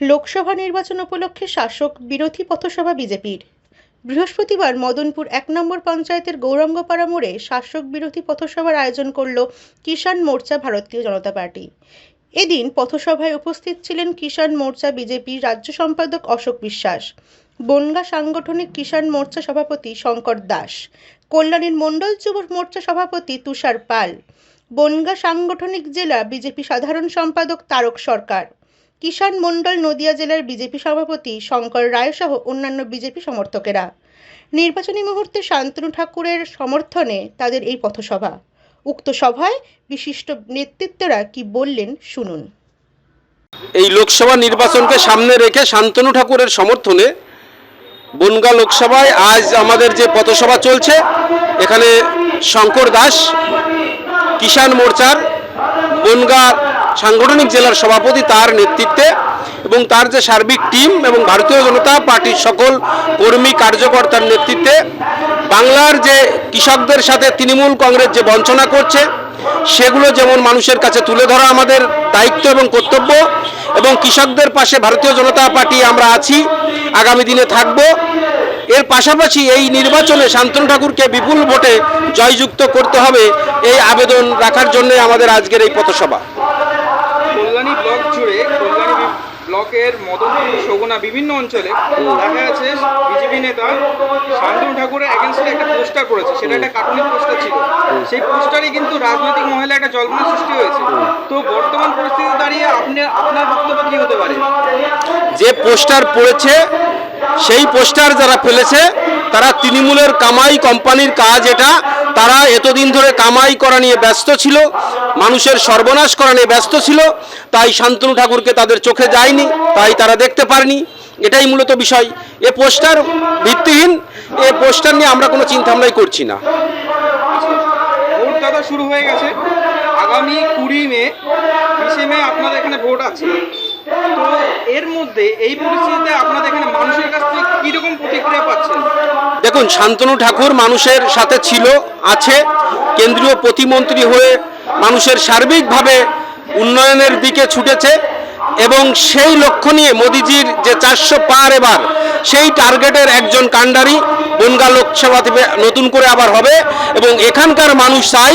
লোকসভা নির্বাচন উপলক্ষে শাসক বিরোধী পথসভা বিজেপির। বৃহস্পতিবার মদনপুর এক নম্বর পঞ্চায়েতের গৌরাঙ্গপাড়া মোড়ে শাসক বিরোধী পথসভার আয়োজন করল কিষাণ মোর্চা ভারতীয় জনতা পার্টি। এদিন পথসভায় উপস্থিত ছিলেন কিষাণ মোর্চা বিজেপির রাজ্য সম্পাদক অশোক বিশ্বাস, বনগা সাংগঠনিক কিষাণ মোর্চা সভাপতি শঙ্কর দাস, কল্যাণীর মণ্ডল যুব মোর্চা সভাপতি তুষার পাল, বনগা সাংগঠনিক জেলা বিজেপি সাধারণ সম্পাদক তারক সরকার কিষাণ মণ্ডল নদিয়া জেলার বিজেপি সভাপতি শঙ্কর রায় সহ অন্যান্য বিজেপি সমর্থকেরা। নির্বাচনী মুহূর্তে শান্তনু ঠাকুরের সমর্থনে তাদের এই পথসভা। উক্ত সভায় বিশিষ্ট নেতৃত্বরা কি বললেন শুনুন। এই লোকসভা নির্বাচনকে সামনে রেখে শান্তনু ঠাকুরের সমর্থনে বনগা লোকসভায় আজ আমাদের যে পথসভা চলছে, এখানে শঙ্কর দাস, কিষাণ মোর্চার, বনগা সাংগঠনিক জেলার সভাপতি তার নেতৃত্বে এবং তার যে সার্বিক টিম এবং ভারতীয় জনতা পার্টির সকল কর্মী কার্যকর্তার নেতৃত্বে বাংলার যে কৃষকদের সাথে তৃণমূল কংগ্রেস যে বঞ্চনা করছে, সেগুলো যেমন মানুষের কাছে তুলে ধরা আমাদের দায়িত্ব এবং কর্তব্য এবং কৃষকদের পাশে ভারতীয় জনতা পার্টি আমরা আছি, আগামী দিনে থাকব। এর পাশাপাশি এই নির্বাচনে শান্তনু ঠাকুরকে বিপুল ভোটে জয়যুক্ত করতে হবে, এই আবেদন রাখার জন্য আমাদের আজকের এই পথসভা কল্যাণী ব্লক জুড়ে কল্যাণী বি- ব্লকের মদনপুর সগুনা বিভিন্ন অঞ্চলে দেখা যাচ্ছে বিজেপি নেতা শান্তনু ঠাকুরের এগেনস্টে একটা পোস্টার করেছে। সেটা একটা কার্টুনিক পোস্টার ছিল। সেই পোস্টারই কিন্তু রাজনৈতিক মহলে একটা জল্পনা সৃষ্টি হয়েছে। তো বর্তমান পরিস্থিতি দাঁড়িয়ে আপনি, আপনার বক্তব্য কি হতে পারে? যে পোস্টার পড়েছে, সেই পোস্টার যারা ফেলেছে, তারা তৃণমূলের কামাই কোম্পানির কাজ এটা। তারা এতদিন ধরে কামাই করা নিয়ে ব্যস্ত ছিল। মানুষের সর্বনাশ করা নিয়ে ব্যস্ত ছিল তাই শান্তনু ঠাকুরকে তাদের চোখে যায়নি তাই তারা দেখতে পারেনি। এটাই মূলত বিষয়। এ পোস্টার ভিত্তিহীন এ পোস্টার নিয়ে আমরা কোনো চিন্তা ভাবনাই করছি না। দাদা শুরু হয়ে গেছে। আগামী কুড়ি মে বিশে মে আপনাদের এখানে ভোট আছে। তো এর মধ্যে এই পরিস্থিতিতে আপনাদের এখানে মানুষের কাছ থেকে কীরকম প্রতিক্রিয়া পাচ্ছেন? দেখুন শান্তনু ঠাকুর মানুষের সাথে ছিল আছে। কেন্দ্রীয় প্রতিমন্ত্রী হয়ে মানুষের সার্বিকভাবে উন্নয়নের দিকে ছুটেছে এবং সেই লক্ষ্য নিয়ে মোদিজির যে চারশো পার এবার, সেই টার্গেটের একজন কাণ্ডারি বনগা লোকসভা নতুন করে আবার হবে এবং এখানকার মানুষ চাই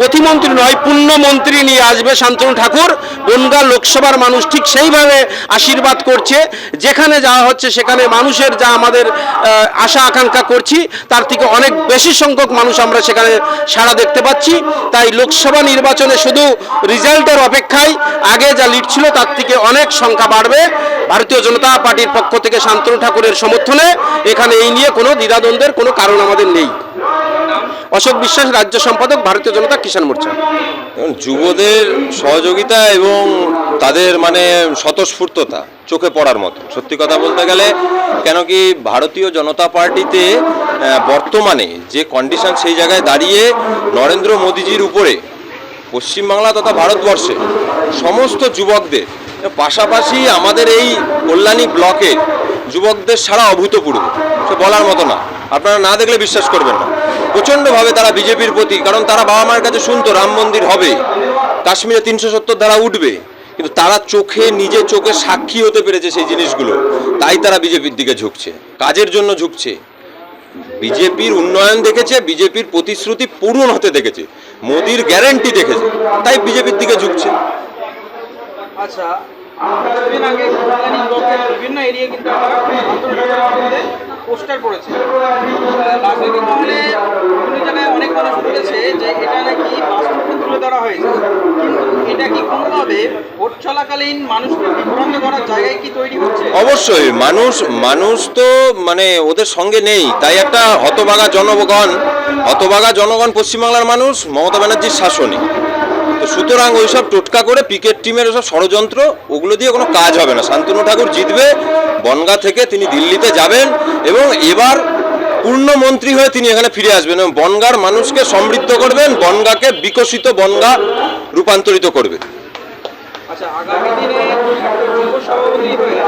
প্রতিমন্ত্রী নয়, পুণ্যমন্ত্রী নিয়ে আসবে শান্তনু ঠাকুর। বনগা লোকসভার মানুষ ঠিক সেইভাবে আশীর্বাদ করছে। যেখানে যাওয়া হচ্ছে সেখানে মানুষের যা আমাদের আশা আকাঙ্ক্ষা করছি, তার থেকে অনেক বেশি সংখ্যক মানুষ আমরা সেখানে সাড়া দেখতে পাচ্ছি। তাই লোকসভা নির্বাচনে শুধু রেজাল্টের অপেক্ষায় আগে যা লিড ছিল তার থেকে অনেক সংখ্যা বাড়বে। ভারতীয় জনতা পার্টির পক্ষ থেকে শান্তনু ঠাকুরের সমর্থনে এখানে এই নিয়ে কোনো দ্বিধাদ্বন্দ্বের কোনো কারণ আমাদের নেই। অশোক বিশ্বাস রাজ্য সম্পাদক, ভারতীয় জনতা কিষাণ মোর্চা। যুবদের সহযোগিতা এবং তাদের মানে স্বতঃস্ফূর্ততা চোখে পড়ার মতো। সত্যি কথা বলতে গেলে, কেন কি ভারতীয় জনতা পার্টিতে বর্তমানে যে কন্ডিশন সেই জায়গায় দাঁড়িয়ে নরেন্দ্র মোদীজির উপরে, পশ্চিমবাংলা তথা ভারতবর্ষে সমস্ত যুবকদের, পাশাপাশি আমাদের এই কল্যাণী ব্লকের যুবকদের সারা অভূতপূর্ব। সে বলার মতো না। আপনারা না দেখলে বিশ্বাস করবেন না। প্রচণ্ডভাবে তারা বিজেপির প্রতি, কারণ তারা বাবা মায়ের কাছে শুনতো, রাম মন্দির হবে। কাশ্মীরে তিনশো সত্তর ধারা উঠবে। কিন্তু তারা চোখে নিজে চোখে সাক্ষী হতে পেরেছে সেই জিনিসগুলো। তাই তারা বিজেপির দিকে ঝুঁকছে। কাজের জন্য ঝুঁকছে। বিজেপির উন্নয়ন দেখেছে, বিজেপির প্রতিশ্রুতি পূরণ হতে দেখেছে। মোদির গ্যারেন্টি দেখেছে। তাই বিজেপির দিকে ঝুঁকছে। আচ্ছা পোস্টার অনেক মানুষ বলেছে যে এটা নাকি তুলে ধরা এটা কি চলাকালীন মানুষকে অবশ্যই, মানুষ মানুষ তো মানে ওদের সঙ্গে নেই। তাই একটা হতবাগা জনগণ হতবাগা জনগণ পশ্চিমবাংলার মানুষ মমতা ব্যানার্জির শাসনে সুতরাং ওই সব টোটকা করে ক্রিকেট টিমের ওসব ষড়যন্ত্র, ওগুলো দিয়ে কোনো কাজ হবে না। শান্তনু ঠাকুর জিতবে, বনগা থেকে তিনি দিল্লিতে যাবেন এবং এবার পূর্ণমন্ত্রী হয়ে তিনি এখানে ফিরে আসবেন এবং বনগার মানুষকে সমৃদ্ধ করবেন, বনগাকে বিকশিত বনগা রূপান্তরিত করবেন আচ্ছা আগামী দিনে যুব সভাপতি হয়ে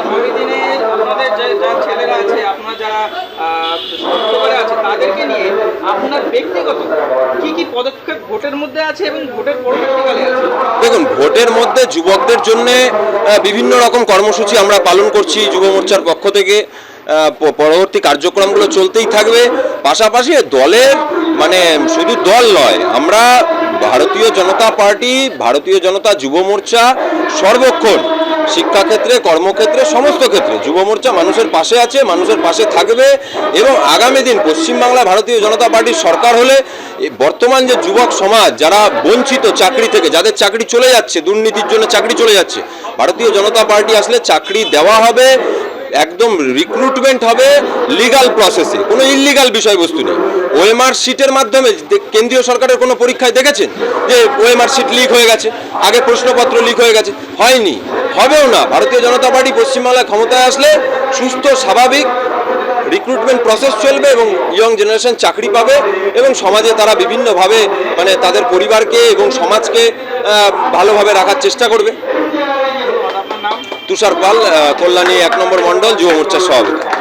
আগামী দিনে আপনাদের যে যা ছেলেরা আছে আপনার যারা আহ, আছে তাদের যুবকদেরকে নিয়ে আপনার ব্যক্তিগত কি কি পদক্ষেপ ভোটের মধ্যে আছে এবং ভোটের পরবর্তীকালে আছে? দেখুন ভোটের মধ্যে যুবকদের জন্য বিভিন্ন রকম কর্মসূচি আমরা পালন করছি যুব মোর্চার পক্ষ থেকে। পরবর্তী কার্যক্রমগুলো চলতেই থাকবে। পাশাপাশি দলের মানে শুধু দল নয় আমরা ভারতীয় জনতা পার্টি, ভারতীয় জনতা যুব মোর্চা সর্বক্ষণ শিক্ষাক্ষেত্রে, কর্মক্ষেত্রে, সমস্ত ক্ষেত্রে, যুব মোর্চা মানুষের পাশে আছে, মানুষের পাশে থাকবে এবং আগামী দিন পশ্চিমবাংলা ভারতীয় জনতা পার্টির সরকার হলে বর্তমান যে যুবক সমাজ, যারা বঞ্চিত চাকরি থেকে, যাদের চাকরি চলে যাচ্ছে, দুর্নীতির জন্য চাকরি চলে যাচ্ছে, ভারতীয় জনতা পার্টি আসলে চাকরি দেওয়া হবে, একদম রিক্রুটমেন্ট হবে লিগাল প্রসেসে কোনো ইলিগাল বিষয়বস্তু নেই। ওএমআর শিটের মাধ্যমে কেন্দ্রীয় সরকারের কোনো পরীক্ষায় দেখেছেন? যে ওএমআর শিট লিক হয়ে গেছে, আগে প্রশ্নপত্র লিক হয়ে গেছে। হয়নি, হবেও না। ভারতীয় জনতা পার্টি পশ্চিমবাংলায় ক্ষমতায় আসলে সুস্থ, স্বাভাবিক রিক্রুটমেন্ট প্রসেস চলবে এবং ইয়ং জেনারেশন চাকরি পাবে এবং সমাজে তারা বিভিন্নভাবে মানে তাদের পরিবারকে এবং সমাজকে ভালোভাবে রাখার চেষ্টা করবে। তুষার পাল কল্যাণী এক নম্বর মণ্ডল, যুব মোর্চার সভাপতি।